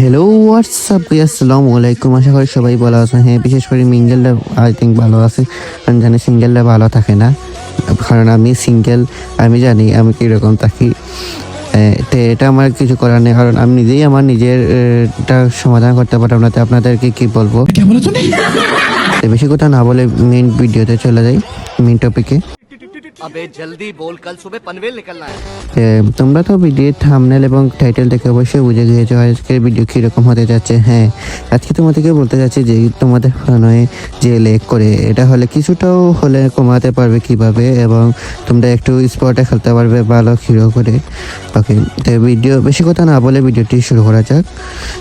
Hello WhatsApp আসসালামু আলাইকুম আশা করি সবাই ভালো আছে হ্যাঁ বিশেষ করে মিঙ্গেলটা আই থিঙ্ক ভালো আছে। কারণ জানি সিঙ্গেলটা ভালো থাকে না। কারণ আমি সিঙ্গেল আমি জানি আমি কীরকম থাকি। তো এটা আমার কিছু করার নেই। কারণ আমি নিজেই আমার নিজের আহ, টা সমাধান করতে পারলাম না। তো আপনাদেরকে কি বলব? বেশি কথা না বলে মেন ভিডিওতে চলে যাই মেন টপিকে अबे जल्दी बोल कल सुबह पनवेल निकलना है এ, তোমরা তো ভিডিও থামনেল এবং টাইটেল দেখে অবশ্যই বুঝে গিয়েছো আজকের ভিডিও কীরকম হতে যাচ্ছে হ্যাঁ আজকে তোমাদেরকে বলতে যাচ্ছি যে তোমাদের ফোনে যে লেক করে এটা হলে কিছুটাও হলে কমাতে পারবে কিভাবে এবং তোমরা একটু স্পটে খেলতে পারবে ভালো হিরো করে ওকে তো ভিডিও বেশি কথা না বলে ভিডিওটি শুরু করা যাক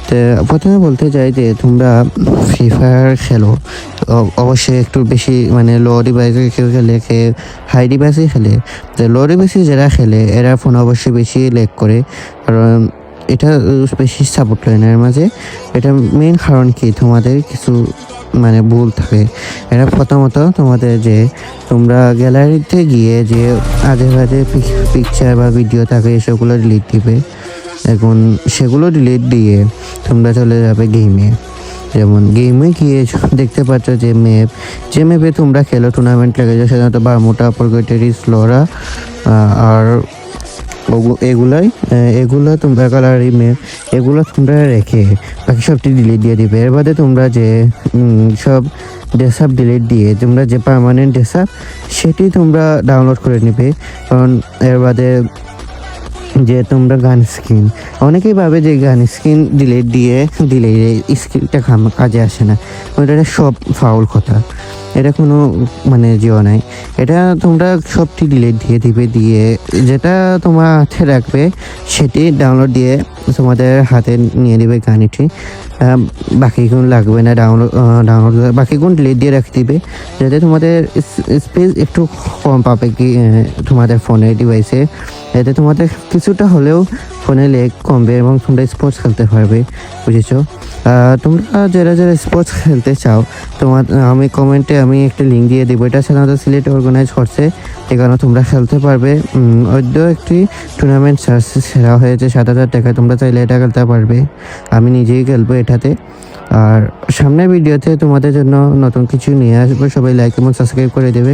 তো প্রথমে বলতে চাই যে তোমরা ফ্রি ফায়ার খেলো অ- অবশ্যই একটু বেশি মানে লো ডিভাইসে কেউ খেলে কে হাই ডিভাইসে খেলে। তো লো ডিভাইসে যারা খেলে, এরা ফোন অবশ্যই বেশি লেক করে। কারণ এটা বেশি সাপোর্ট করে না। এর মাঝে এটা মেন কারণ কি? তোমাদের কিছু মানে ভুল থাকে। এটা প্রথমত তোমাদের যে তোমরা গ্যালারিতে গিয়ে যে আজে বাজে পিকচার বা ভিডিও থাকে, সেগুলো ডিলিট দিবে। এখন সেগুলো ডিলিট দিয়ে তোমরা চলে যাবে গেমে যেমন গেমে গিয়ে দেখতে পাচ্ছ যে ম্যাপ যে ম্যাপে তোমরা খেলো টুর্নামেন্ট লেগেছে সাধারণত বারমুটা পরগটেরি স্লোরা আর এগুলাই এগুলো তোমরা কালারি ম্যাপ এগুলো তোমরা রেখে বাকি সবটি ডিলিট দিয়ে দিবে। এর বাদে তোমরা যে সব ডেসাপ ডিলিট দিয়ে তোমরা যে পারমানেন্ট ডেসাপ সেটি তোমরা ডাউনলোড করে নেবে। কারণ এর বাদে যে তোমরা গান স্ক্রিন অনেকেই ভাবে যে গান স্ক্রিন ডিলেট দিয়ে দিলে স্ক্রিনটা কাজে আসে না। ওটা সব ফাউল কথা। এটা কোনো মানে জিও নাই। এটা তোমরা সবটি ডিলিট দিয়ে দিবে, দিয়ে যেটা তোমার হাতে রাখবে সেটি ডাউনলোড দিয়ে তোমাদের হাতে নিয়ে নেবে গানিটি। বাকি কোন লাগবে না ডাউনলোড ডাউনলোড বাকি কোন ডিলিট দিয়ে রেখে দিবে। যাতে তোমাদের স্পেস একটু কম পাবে কি তোমাদের ফোনের ডিভাইসে যাতে তোমাদের কিছুটা হলেও ফোনে লেগ কমবে এবং তোমরা স্পোর্টস খেলতে পারবে, বুঝেছ? তোমরা যারা যারা স্পোর্টস খেলতে চাও, তোমার আমি কমেন্টে আমি একটা লিঙ্ক দিয়ে দেবো। এটা সাধারণত সিলেট অর্গানাইজ করছে কারণে তোমরা খেলতে পারবে। অদ্য একটি টুর্নামেন্ট সেরা হয়েছে, সাত হাজার টাকায় তোমরা চাইলে এটা খেলতে পারবে। আমি নিজেই খেলব এটাতে। আর সামনের ভিডিওতে তোমাদের জন্য নতুন কিছু নিয়ে আসব। সবাই লাইক এবং সাবস্ক্রাইব করে দেবে।